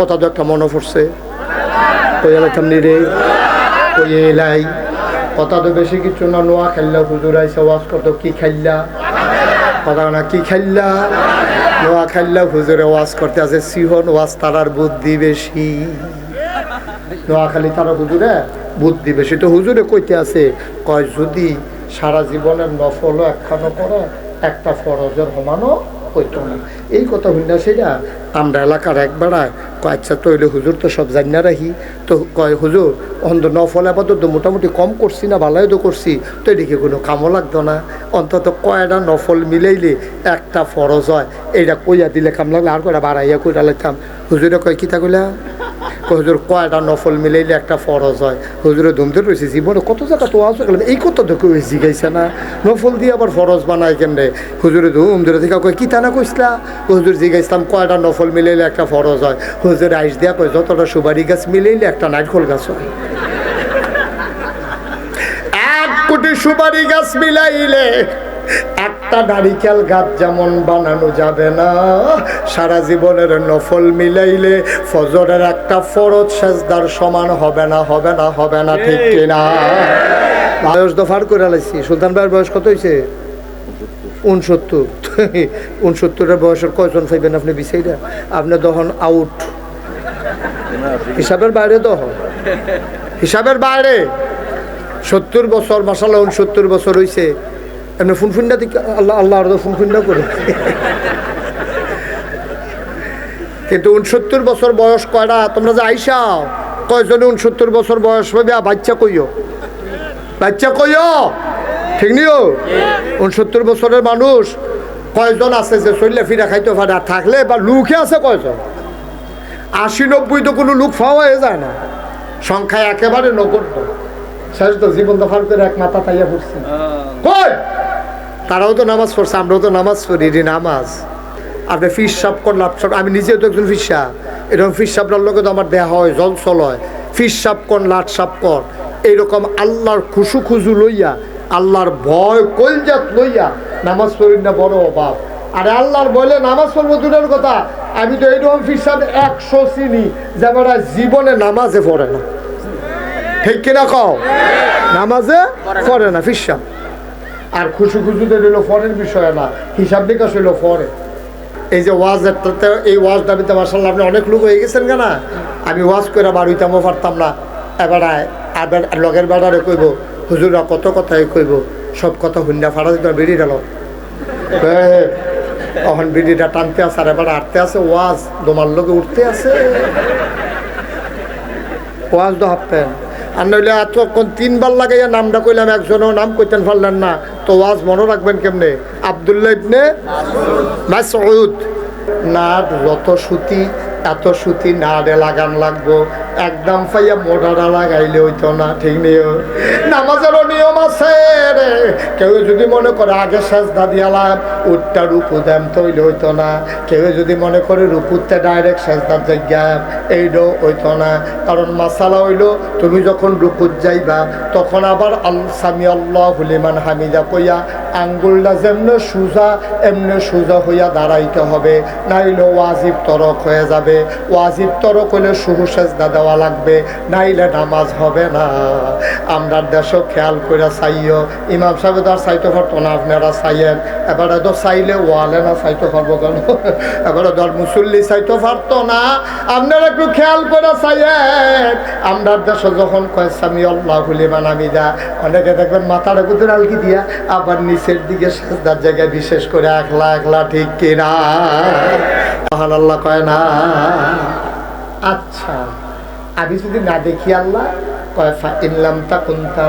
কথা তো একটা মনে পড়ছে। কই কই এলাই। কথা তো বেশি কিছু না, নোয়া খেললা হুজুর আইসা ওয়াজ কত কি খাইলা? কথা না, কি খাইলা? নোয়া খাইলা, হুজুরে ওয়াজ করতে আছে, সিহন ওয়াজ তারার বুদ্ধি বেশি। নোয়াখালী তারা হুজুরে বুদ্ধি বেশি। তো হুজুরে কইতে আছে, কয় যদি সারা জীবনের নফলও একখানো করে একটা ফরজের সমানও হইতো না। এই কথা সেটা আমরা এলাকার এক কয় আচ্ছা তৈলে হুজুর তো সব জানিয়া রাখি। তো কয়, হুজুর, অন্ধ নফল আপাতত তো মোটামুটি কম করছি না ভালোই তো করছি। তো এদিকে কোনো কামও লাগতো না। অন্তত কয়টা নফল মিলাইলে একটা ফরজ হয়। এইটা কইয়া দিলে কাম লাগলে আর কয়টা বাড়াইয়া কইরা লাগতাম হুজুরে কয় কইলা? কয় হুজুর কয়টা নফল মিলাইলে একটা ফরজ হয়? হুজুরে ধুমতে রয়েছে জীবনে কত জায়গা তো আছে গেলাম এই কত তো কেউ জিগাইছে না। নফল দিয়ে আবার ফরজ বানায় কেমনে? হুজুরে ধুম ধরে থেকে কয়, কি না কইসলা হুজুর জিগাইছিলাম, কয়টা নফল মিলাইলে একটা ফরজ হয়? হুজুর আইস দিয়া কয়, যতটা সুবারি গাছ মিলাইলে একটা নাইটখোল গাছ হয়। এক কোটি সুপারি গাছ মিলাইলে একটা নারিকেল গাছ যেমন বানানো যাবে না। সারা জীবনের নফল মিলাইলে ফজরের একটা ফরজ সেজদার সমান হবে না হবে না হবে না ঠিক কিনা? বয়স দফার করে লাইছি। সুলতান ভাইয়ের বয়স কত হয়েছে উনসত্তর। উনসত্তরের বয়সের কয়জন পাইবেন আপনি বিষয়টা আপনি তখন আউট হিসাবের বাইরে তখন হিসাবের বাইরে। সত্তর বছর মাসাল্লাহ উনসত্তর বছর হয়েছে এমনি ফুনফুন্ডা দিকে আল্লাহ আল্লাহ আরও ফুনফুন্ডা করে। কিন্তু উনসত্তর বছর বয়স কয়টা? তোমরা যে আইসাও কয়জনে উনসত্তর বছর বয়স হবে বাচ্চা কইও। বাচ্চা কইও? ঠিক নিও? উনসত্তর বছরের মানুষ কয়জন আছে যে চললে ফিরা খাইতে আর থাকলে বা লুকে আছে কয়জন? আশি নব্বই তো কোনো লুক পাওয়া যায় না। সংখ্যায় একেবারে নগণ্য। শেষ তো জীবন দফার করে এক মাথা তাইয়া পড়ছি। কই? তারাও তো নামাজ পড়ছে আমরাও তো নামাজ পড়ি এটি নামাজ। আপনি ফিস সাপ কর লাভ সাপ আমি নিজেও তো একজন ফিস। সাপ এরকম ফিস সাপটার লোকে তো আমার দেহা হয় জল চল হয়। ফিস সাপ কর লাট সাপ কর। এইরকম আল্লাহর খুশু খুজু লইয়া আল্লাহর ভয় কলজাত লইয়া নামাজ পড়ি না বড় অভাব। আর আল্লাহর বলে নামাজ পড়ব দূরের কথা আমি তো এইরকম ফিস সাপ একশো চিনি যে আমরা জীবনে নামাজে পড়ে না। ঠিক কিনা কও? নামাজে পড়ে না ফিসা আর খুশু খুশুতে রইল ফরের বিষয় না, হিসাব নিকাশ হইল ফরে। এই যে ওয়াজ একটাতে এই ওয়াজ দাবিতে মার্শাল্লাহ আপনি অনেক লোক হয়ে গেছেন কেনা? আমি ওয়াজ করে বাড়িতামও পারতাম না। এবার আবার লগের বেড়ারে কইব হুজুরা কত কথাই কইব, সব কথা হুন্ডা ফাড়া দিতে বেরিয়ে গেল তখন বিড়িটা টানতে আছে, আর এবার আটতে আছে, ওয়াজ তোমার লোকে উঠতে আছে। ওয়াজ তো হাফতেন আর নইলে এতক্ষণ তিনবার লাগাইয়া নামটা কইলাম একজনও, নাম কইতেন পারলেন না। তো ওয়াজ মনে রাখবেন কেমনে? আবদুল্লাহ ইবনে মাসউদ। নাট যত সুতি, এত সুতি নাড়ে লাগান লাগবো। একদম পাইয়া মোটাটা লাগাইলে হইতো না, ঠিক নিও নামাজেরও নিয়ম আছে রে। কেউ যদি মনে করে আগে শেষ দাদিয়ালাম উঠটা রুকু দেম তৈলে হইতো না। কেউ যদি মনে করে রুকুতে ডাইরেক্ট শেষ দার জায়গা এইটাও হইতো না। কারণ মাসালা হইল, তুমি যখন রুকুত যাইবা, তখন আবার আল সামি আল্লাহ হুলিমান হামিদা কইয়া আঙ্গুলটা যেমনে সোজা, এমনি সোজা হইয়া দাঁড়াইতে হবে। নাইলে ওয়াজিব তরক হয়ে যাবে। ওয়াজিব তরক হইলে শুরু দেওয়া লাগবে, নাইলে নামাজ হবে না। আমরা দেশও খেয়াল করে চাইও। ইমাম সাহেব আর চাইতে পারতো না, আপনারা চাইয়েন। এবারে তো চাইলে ওয়ালে না চাইতে পারব কেন? এবারে ধর মুসল্লি চাইতে পারতো না। আপনারা একটু খেয়াল করে চাইয়েন আমরা দেশে যখন কয় সামি আল্লাহ হুলিমান আমি যা। অনেকে দেখবেন মাথার কুতুর আলকি দিয়া, আবার নিচের দিকে সেজদার জায়গায় বিশেষ করে একলা একলা, ঠিক কিনা? মহান আল্লাহ কয় না। আচ্ছা আমি যদি না দেখি আল্লাহ, কয় তা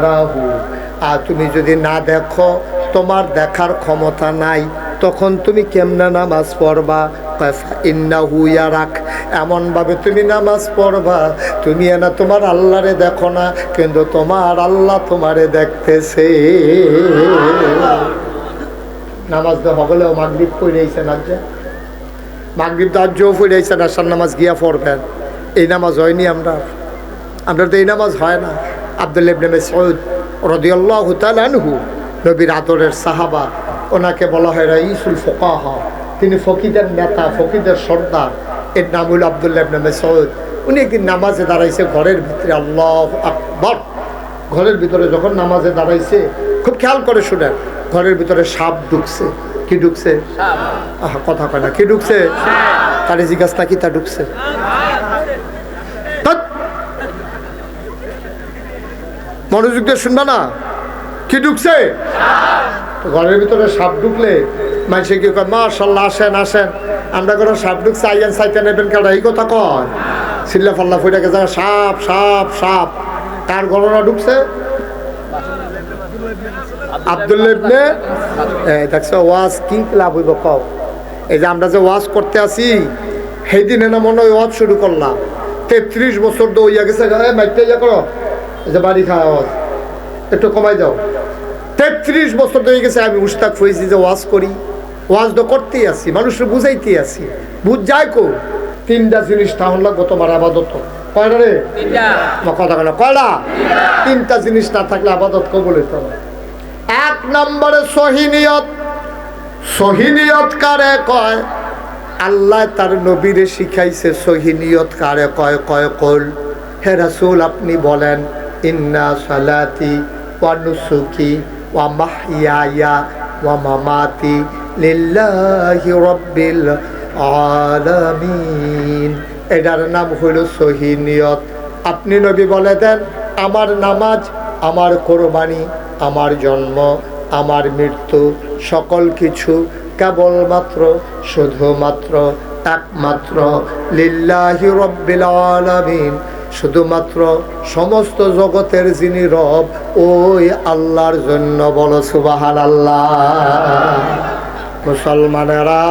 আর তুমি যদি না দেখো, তোমার দেখার ক্ষমতা নাই, তখন তুমি কেমনে নামাজ পড়বা? ফা ইন্নাহু ইয়ারাক। এমনভাবে তুমি নামাজ পড়বা। তুমি না তোমার আল্লাহরে দেখো না, কিন্তু তোমার আল্লাহ তোমারে দেখতেছে। নামাজ তো হগলেও মাগরিব পড়েছে না যে মাগরিব দার্যও পড়েছে না সার নামাজ গিয়া পড়বেন। এই নামাজ হয়নি আমরা। আমরা তো এই নামাজ হয় না। আব্দুল ইবনে সৈয়দ রদিয়াল্লাহ তালানহু নবীর আদরের সাহাবা, ওনাকে বলা হয় রাইসুল ফোকাহা। তিনি ফকিদের নেতা ফকিদের সর্দার। এর নাম হইল আবদুল্লাহ ইবনে মাসউদ। উনি একদিন নামাজে দাঁড়াইছে ঘরের ভিতরে আল্লাহ আকবর। ঘরের ভিতরে যখন নামাজে দাঁড়াইছে খুব খেয়াল করে শুনেন ঘরের ভিতরে সাপ ঢুকছে। কি ঢুকছে? আহা কথা কয় না কি ঢুকছে? তারে জিজ্ঞাসা না কি তা ঢুকছে। মনোযোগ দিয়ে শুনবা না? কি ঢুকছে? ঘরের ভিতরে সাপ ঢুকলে মানুষে কি কয় মাশাল্লাহ আসেন আসেন। আমরা কোনো সাপ ঢুকছে আইয়ান সাইতে নেবেন কেন? এই কথা কয়। সিল্লা ফাল্লা ফুটে গেছে সাপ সাপ সাপ। কার গণনা ঢুকছে? এ, দেখছ ওয়াজ কি লাভ হইব কও। এই যে আমরা যে ওয়াজ করতে আসি সেই দিনে না মনে হয় ওয়াজ শুরু করলাম। তেত্রিশ বছর ইয়া গেছে এ, ইয়া করো। এই যে বাড়ি খাওয়া আওয়াজ একটু কমাই দাও। তেত্রিশ বছর ধরে গেছে আমি মুস্তাক হয়েছি যে ওয়াজ করি ওয়াজ তো করতেই আছি মানুষের বুঝাইতেই আছি। বুঝ যায় কো? তিনটা জিনিস তাহলে লাগবো তোমার আবাদত কয়টা রে? কথা কেন কয়টা? তিনটা জিনিস না থাকলে আবাদত কবল হইতে এক নম্বরে সহিনিয়ত সহিনিয়ত কারে কয়? আল্লাহ তার নবীরে শিখাইছে সহিনিয়ত কারে কয়? কয় কল হে রাসূল আপনি বলেন ইন্না সালাতি ওয়া নুসুকি ওয়া মাহইয়ায়া ওয়া মামাতি লিল্লাহি রাব্বিল আলামিন। এটার নাম হইল সহিনিয়ত আপনি নবী বলে দেন, আমার নামাজ, আমার কোরবানি, আমার জন্ম, আমার মৃত্যু, সকল কিছু কেবলমাত্র, শুধুমাত্র একমাত্র লিল্লাহি রব্বিল আলামিন। শুধুমাত্র সমস্ত জগতের যিনি রব, ওই আল্লাহর জন্য বলো সুবাহান আল্লাহ মুসলমানেরা,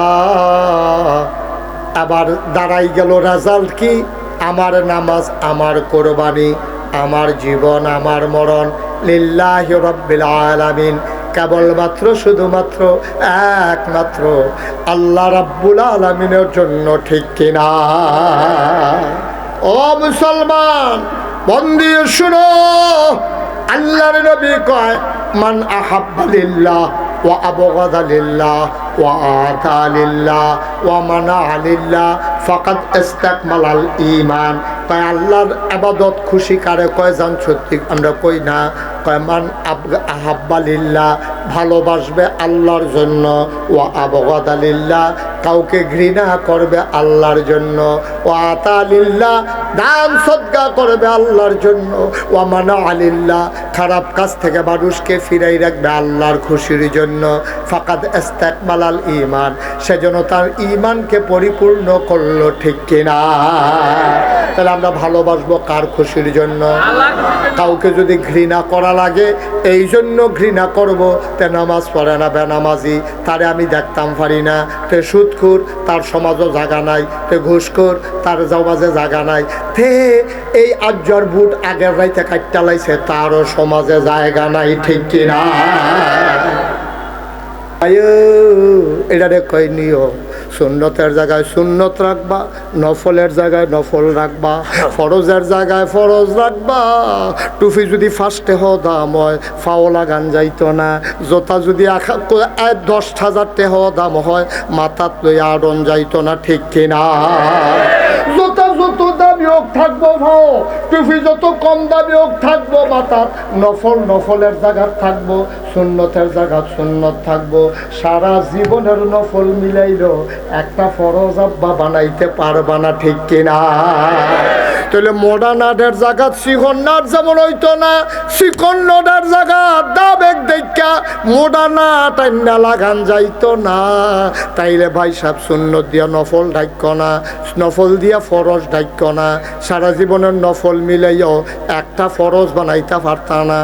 আবার দাঁড়াই গেল রেজাল্ট কি? আমার নামাজ, আমার কোরবানি, আমার জীবন, আমার মরণ, লিল্লাহ রব্বিল আলামিন। কেবলমাত্র, শুধুমাত্র, একমাত্র আল্লাহ রাব্বুল আলামিনের জন্য ঠিক কিনা? ও মুসলমান মন শুনো। আল্লাহর নবী কয়, মান আহাব্বা লিল্লাহ ওয়া আবগাদা লিল্লাহ ওয়া আতা লিল্লাহ ওয়া মানা লিল্লাহ, ফাকাদ ইস্তাকমালাল ঈমান। কয়, আল্লাহর ইবাদত খুশি কারে? কয় জান সত্যি? আমরা কই না? কয়, মান আব- আহাব্বালিল্লা ভালোবাসবে আল্লাহর জন্য। ওয়া আবগাদা লিল্লাহ কাউকে ঘৃণা করবে আল্লাহর জন্য। ও আতা দান সদ্গা করবে আল্লাহর জন্য। ও মানা আলিল্লাহ, খারাপ কাজ থেকে মানুষকে ফিরাই রাখবে আল্লাহর খুশির জন্য। ফাকাদ ইস্তাকমালাল ইমান সেজন্য তার ইমানকে পরিপূর্ণ করল ঠিক কিনা। তাহলে আমরা ভালোবাসবো কার খুশির জন্য? কাউকে যদি ঘৃণা করা লাগে, এই জন্য ঘৃণা করব। তে নামাজ পড়ে না বেনামাজি, তারে আমি দেখতাম পারি না। তে সুদখুর তার সমাজও জাগা নাই। তে ঘুষখোর, তার সমাজে জাগা নাই। এই আজ্জর বুট আগের রাইতে কাটটা লাইছে, তারও সমাজে জায়গা নাই, ঠিক কিনা? আয়ো এটারে কই নিও সুন্নতের জায়গায় সুন্নত রাখবা, নফলের জায়গায় নফল রাখবা, ফরজের জায়গায় ফরজ রাখবা। টুপি যদি ফার্স্টে হ দাম হয় ফাও গান যাইতো না। জোতা যদি দশ হাজার টেহ দাম হয়, মাথাত লই আড়ন যাইতো না, ঠিক কিনা? থাকব ভাও যত কম দামি হোক থাকব মাথাত নফল নফলের জায়গাত থাকব, সুন্নতের জায়গা সুন্নত থাকব। সারা জীবনের নফল মিলাইল একটা ফরজ আব্বা বানাইতে পারবা না, ঠিক কিনা? তাহলে মডার্ন আর্টের জায়গা নাট যেমন হইতো না নডার জায়গাত দাবেক দেখা মডার্ন আর্ট লাগান যাইতো না। তাইলে ভাই সাহেব শূন্য দিয়া নফল ঢাক্য না, নফল দিয়া ফরজ ঢাক্য না। সারা জীবনের নফল মিলাইও একটা ফরজ বানাইতে পারতা না।